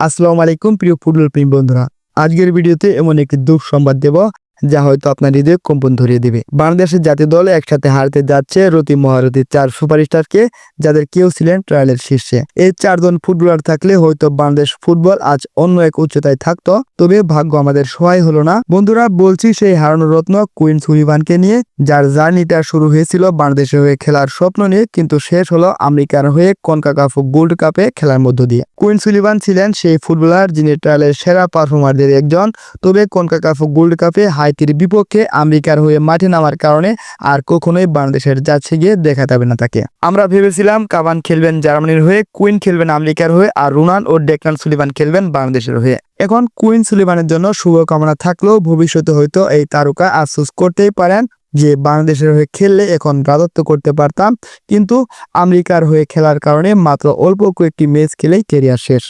আসসালামু আলাইকুম প্রিয় ফুটবল প্রেমী বন্ধুরা। আজকের ভিডিওতে এমন একটি দুঃসংবাদ দেব যা হয়তো আপনার হৃদয়ে কম্পন ধরিয়ে দিবে। বাংলাদেশের জাতীয় দল একসাথে হারতে যাচ্ছে রতি মহারথী চার সুপারস্টারকে, যাদের কেউ ছিলেন ট্রায়ালের শীর্ষে। এই চারজন ফুটবলার থাকলে হয়তো বাংলাদেশ ফুটবল আজ অন্য এক উচ্চতায় থাকতো, তবে ভাগ্য আমাদের সহায় হলো না। বন্ধুরা, বলছি সেই হারানো রত্ন কুইন সুলিভানকে নিয়ে, যার জার্নিটা শুরু হয়েছিল বাংলাদেশের হয়ে খেলার স্বপ্ন নিয়ে, কিন্তু শেষ হলো আমেরিকার হয়ে কনকাকাফ গোল্ড কাপে খেলার মধ্য দিয়ে। কুইন সুলিভান ছিলেন সেই ফুটবলার যিনি ট্রায়ালের সেরা পারফর্মারদের একজন, তবে কনকাকাফ গোল্ড কাপে হাইতির বিপক্ষে আমেরিকার হয়ে মাঠে নামার কারণে আর কখনোই বাংলাদেশের যাচ্ছে গিয়ে দেখা যাবে না তাকে। আমরা ভেবেছিলাম কাবান খেলবেন জার্মানির হয়ে, কুইন খেলবেন আমেরিকার হয়ে আর রুনান ও ডেকনান সুলিভান খেলবেন বাংলাদেশের হয়ে। এখন কুইন সুলিভানের জন্য শুভকামনা থাকলেও ভবিষ্যতে হয়তো এই তারকা আফসোস করতেই পারেন যে বাংলাদেশের হয়ে খেললে এখন রাজত্ব করতে পারতাম। কিন্তু আমেরিকার হয়ে খেলার কারণে মাত্র অল্প কয়েকটি ম্যাচ খেলেই কেরিয়ার শেষ।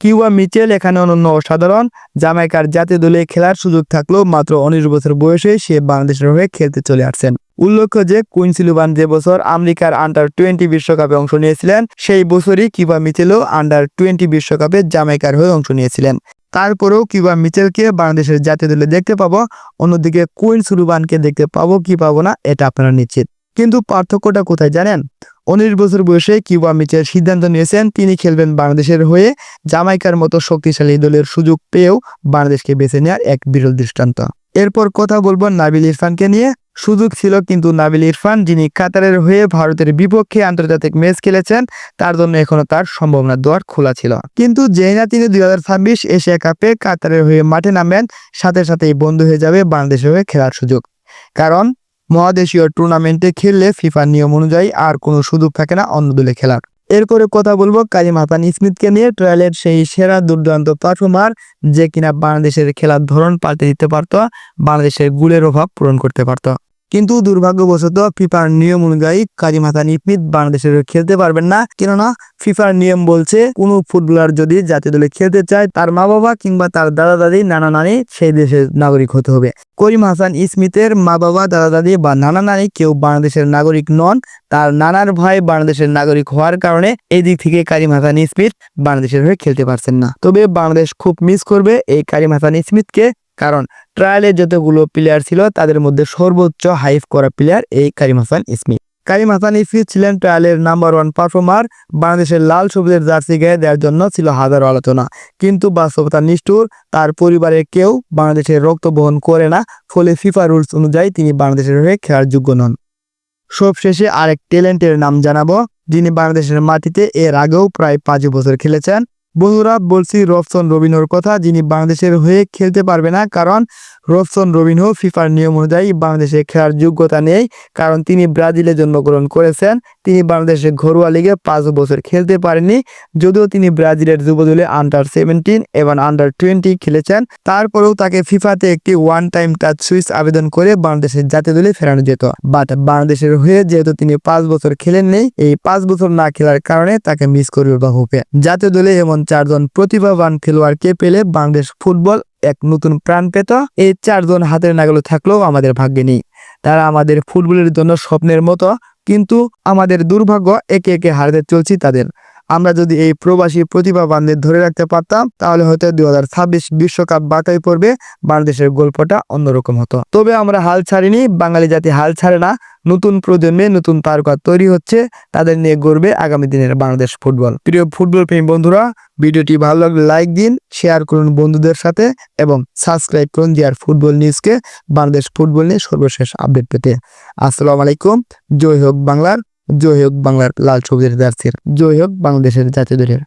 কিউবা মিচেল এখানে অনন্য অসাধারণ। জামাইকার জাতীয় দলে খেলার সুযোগ থাকলেও মাত্র উনিশ বছর বয়সে সে বাংলাদেশের হয়ে খেলতে চলে আসছেন। উল্লেখ্য যে, কুইন সিলুবান যে বছর আমেরিকার আন্ডার টোয়েন্টি বিশ্বকাপে অংশ নিয়েছিলেন, সেই বছরই কিউবা মিচেলও আন্ডার টোয়েন্টি বিশ্বকাপে জামাইকার হয়ে অংশ নিয়েছিলেন। তারপরেও কিউবা মিচেলকে বাংলাদেশের জাতীয় দলে দেখতে পাবো, অন্যদিকে কুইন সুলুবানকে দেখতে পাবো কি পাবো না, এটা আপনারা নিশ্চিত। কিন্তু পার্থক্যটা কোথায় জানেন? উনিশ বছর বয়সে কিউবা মিচেল সিদ্ধান্ত নিয়েছেন, তিনি খেলবেন বাংলাদেশের হয়ে জামাইকার মতো শক্তিশালী দলের সুযোগ পেয়েও বাংলাদেশকে বেছে নেওয়ার এক বিরল দৃষ্টান্ত। এরপর কথা বলব নাবিল ইরফানকে নিয়ে। সুযোগ ছিল কিন্তু নাবিল ইরফান, যিনি কাতারের হয়ে ভারতের বিপক্ষে আন্তর্জাতিক ম্যাচ খেলেছেন, তার জন্য এখনও তার সম্ভাবনা দুয়ার খোলা ছিল। কিন্তু যেই না তিনি দুই হাজার ছাব্বিশ এশিয়া কাপে কাতারের হয়ে মাঠে নামেন, সাথে সাথেই বন্ধ হয়ে যাবে বাংলাদেশের হয়ে খেলার সুযোগ। কারণ মহাদেশীয় টুর্নামেন্টে খেললে ফিফার নিয়ম অনুযায়ী আর কোনো সুযোগ থাকে না অন্য দলে খেলার। এরপরে কথা বলব কালিম হাসান স্মিথকে নিয়ে ট্রায়ালের সেই সেরা দুর্দান্ত পারফর্মার যে কিনা বাংলাদেশের খেলার ধরন পাল্টে দিতে পারত, বাংলাদেশের গুলের অভাব পূরণ করতে পারতো। কিন্তু দুর্ভাগ্যবশত ফিফার নিয়ম অনুযায়ী কারিম হাসান স্মিথ বাংলাদেশের খেলতে পারবেন না। কেননা ফিফার নিয়ম বলছে, কোনো ফুটবলার যদি জাতীয় দলে খেলতে চায়, তার মা বাবা কিংবা তার দাদা দাদি নানা নানি সেই দেশের নাগরিক হতে হবে। করিম হাসান স্মিথের মা বাবা দাদা দাদি বা নানা নানি কেউ বাংলাদেশের নাগরিক নন, তার নানার ভাই বাংলাদেশের নাগরিক হওয়ার কারণে এই দিক থেকে কারিম হাসান স্মিথ বাংলাদেশের হয়ে খেলতে পারছেন না। তবে বাংলাদেশ খুব মিস করবে এই কারিম হাসান স্মিথকে। কারণ ট্রায়ালে যতগুলো প্লেয়ার ছিল, তাদের মধ্যে সর্বোচ্চ হাইফ করা প্লেয়ার এই Karim Hassan Smith Karim Hassan Smith ছিলেন ট্রায়ালের নাম্বার ওয়ান পারফর্মার বাংলাদেশের লাল সবুজের জার্সি গায়ে দেওয়ার জন্য ছিল হাজারো আলোচনা। কিন্তু বাস্তবতা নিষ্ঠুর, তার পরিবারের কেউ বাংলাদেশের রক্ত বহন করে না, ফলে ফিফা রুলস অনুযায়ী তিনি বাংলাদেশের হয়ে খেলার যোগ্য নন। সবশেষে আরেক ট্যালেন্টের নাম জানাব, যিনি বাংলাদেশের মাটিতে এর আগেও প্রায় পাঁচ বছর খেলেছেন বন্ধুরা বলছি রফসন রবিনোর কথা, যিনি বাংলাদেশের হয়ে খেলতে পারবে না, কারণ রফসন রবিনহো ফিফার নিয়ম অনুযায়ী বাংলাদেশে খেলার যোগ্যতা নেই, কারণ তিনি ব্রাজিলে জন্মগ্রহণ করেছেন। তিনি বাংলাদেশের ঘরোয়া লিগে পাঁচ বছর খেলতে পারেননি, যদিও তিনি ব্রাজিলের যুবদলে আন্ডার সেভেন্টিন এবং আন্ডার টোয়েন্টি খেলেছেন। তারপরেও তাকে ফিফাতে একটি ওয়ান টাইম টাচ সুইচ আবেদন করে বাংলাদেশের জাতীয় দলে ফেরানো যেত। বাট বাংলাদেশের হয়ে যেহেতু তিনি পাঁচ বছর খেলেননি, এই পাঁচ বছর না খেলার কারণে তাকে মিস করবে বা হোপে। জাতীয় দলে এমন চারজন প্রতিভাবান খেলোয়াড়কে পেলে বাংলাদেশ ফুটবল এক নতুন প্রাণ পেত। এই চারজন হাতের নাগালো থাকলেও আমাদের ভাগ্যে নেই। তারা আমাদের ফুটবলের জন্য স্বপ্নের মতো, কিন্তু আমাদের দুর্ভাগ্য একে একে হারতে চলছি তাদের। আমরা যদি এই প্রবাসী প্রতিভাবানদের ধরে রাখতে পারতাম, তাহলে হয়তো দুই হাজার ছাব্বিশ বিশ্বকাপ বাতাই পড়বে, বাংলাদেশের গল্পটা অন্যরকম হতো। তবে আমরা হাল ছাড়িনি, বাঙালি জাতি হাল ছাড়ে না। নতুন প্রজন্মে নতুন তারকা তৈরি হচ্ছে, তাদের নিয়ে গড়বে আগামী দিনের বাংলাদেশ ফুটবল। প্রিয় ফুটবল প্রেমী বন্ধুরা, ভিডিওটি ভালো লাগলে লাইক দিন, শেয়ার করুন বন্ধুদের সাথে এবং সাবস্ক্রাইব করুন জিয়ার ফুটবল নিউজকে, বাংলাদেশ ফুটবল নিয়ে সর্বশেষ আপডেট পেতে। আসসালামু আলাইকুম, জয় হোক বাংলার জয় হোক বাংলার লাল সবুজের জার্সির জয় হোক বাংলাদেশের জাতীয় দলের।